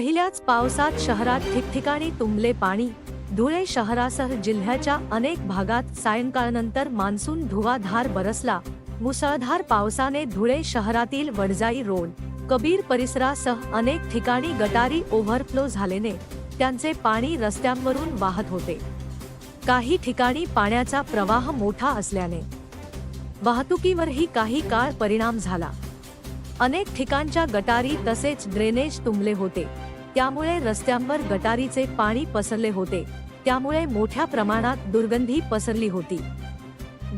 पहिल्याच पावसात शहरात ठिकठिकाणी तुंबले पाणी धुळे शहरासह जिल्ह्याच्या अनेक भागात सायंकाळनंतर मान्सून धुवाधार बरसला. मुसळधार पावसाने धुळे शहरातील वडजाई रोड कबीर परिसरासह अनेक ठिकाणी गटारी ओव्हरफ्लो झाल्याने त्यांचे पाणी रस्त्यांवरून वाहत होते. काही ठिकाणी पाण्याचा प्रवाह मोठा असल्याने वाहतुकीवरही काही काळ परिणाम झाला. अनेक ठिकाणच्या गटारी तसेच ड्रेनेज तुंबले होते. त्यामुळे रस्त्यांवर गटारीचे पाणी पसरले होते. त्यामुळे मोठ्या प्रमाणात दुर्गंधी पसरली होती.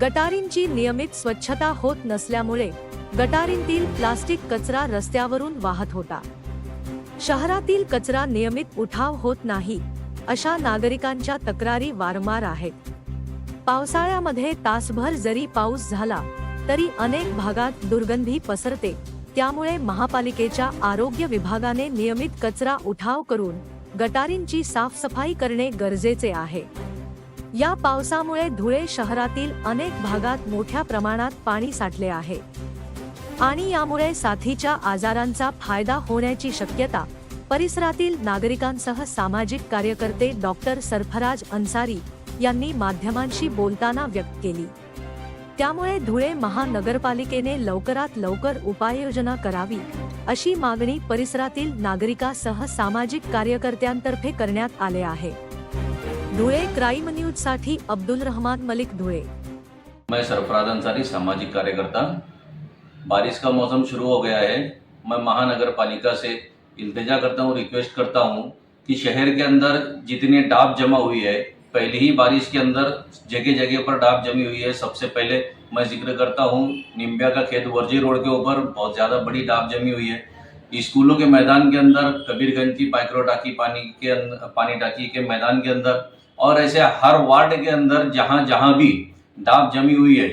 गटारींची नियमित स्वच्छता होत नसल्यामुळे गटारींतील प्लास्टिक कचरा रस्त्यावरून वाहत होता. शहरातील कचरा नियमित उठाव होत नाही अशा नागरिकांच्या तक्रारी वारंवार आहेत. पावसाळ्यामध्ये तासभर जरी पाऊस झाला तरी अनेक भागात दुर्गंधी पसरते. त्यामुळे महापालिकेच्या आरोग्य विभागाने नियमित कचरा उठाव करून गटारींची साफसफाई करणे गरजेचे आहे. या पावसामुळे धुळे शहरातील अनेक भागात मोठ्या प्रमाणात पाणी साठले आहे. आणि यामुळे साथीच्या आजारांचा फायदा होण्याची शक्यता परिसरातील नागरिकांसह सामाजिक कार्यकर्ते डॉक्टर सरफराज अन्सारी यांनी माध्यमांशी बोलताना व्यक्त केली. त्यामुळे धुळे महानगरपालिकेने लवकरात लवकर उपाययोजना करावी अशी मागणी परिसरातील नागरिकासह सामाजिक कार्यकर्त्यांतर्फे करण्यात आले आहे. धुळे क्राईम न्यूजसाठी अब्दुल रहमान मलिक धुळे. मैं सरफराज अंसारी सामाजिक कार्यकर्ता बारिश का मौसम शुरू हो गया है। मैं महानगर पालिका से इल्तजा करता हूँ रिक्वेस्ट करता हूँ कि शहर के अंदर जितनी डाब जमा हुई है पहली ही बारिश के अंदर जगह जगह पर डाब जमी हुई है। सबसे पहले मैं ज़िक्र करता हूँ, निम्बिया का खेत वर्जी रोड के ऊपर बहुत ज़्यादा बड़ी डाब जमी हुई है। स्कूलों के मैदान के अंदर, कबीरगंज की पाइक्रो टाकी पानी के अंदर पानी टाकी के मैदान के अंदर और ऐसे हर वार्ड के अंदर जहाँ जहाँ भी डाब जमी हुई है,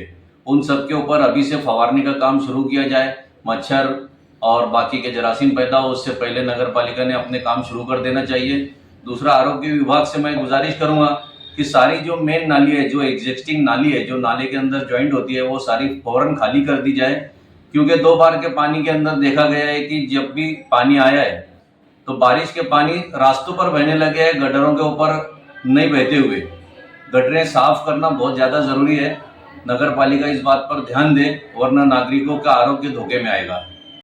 उन सब के ऊपर अभी से फवारने का काम शुरू किया जाए। मच्छर और बाकी के जरासीम पैदा हो, उससे पहले नगर पालिका ने अपने काम शुरू कर देना चाहिए। दूसरा आरोग्य विभाग से मैं गुजारिश करूँगा कि सारी जो मेन नाली है, जो एग्जिस्टिंग नाली है, जो नाले के अंदर ज्वाइंट होती है, वो सारी फ़ौरन खाली कर दी जाए। क्योंकि दो बार के पानी के अंदर देखा गया है कि जब भी पानी आया है तो बारिश के पानी रास्तों पर बहने लगे हैं, गटरों के ऊपर नहीं बहते हुए। गटरें साफ़ करना बहुत ज़्यादा ज़रूरी है। नगर पालिका इस बात पर ध्यान दे, वरना नागरिकों का आरोग्य धोखे में आएगा।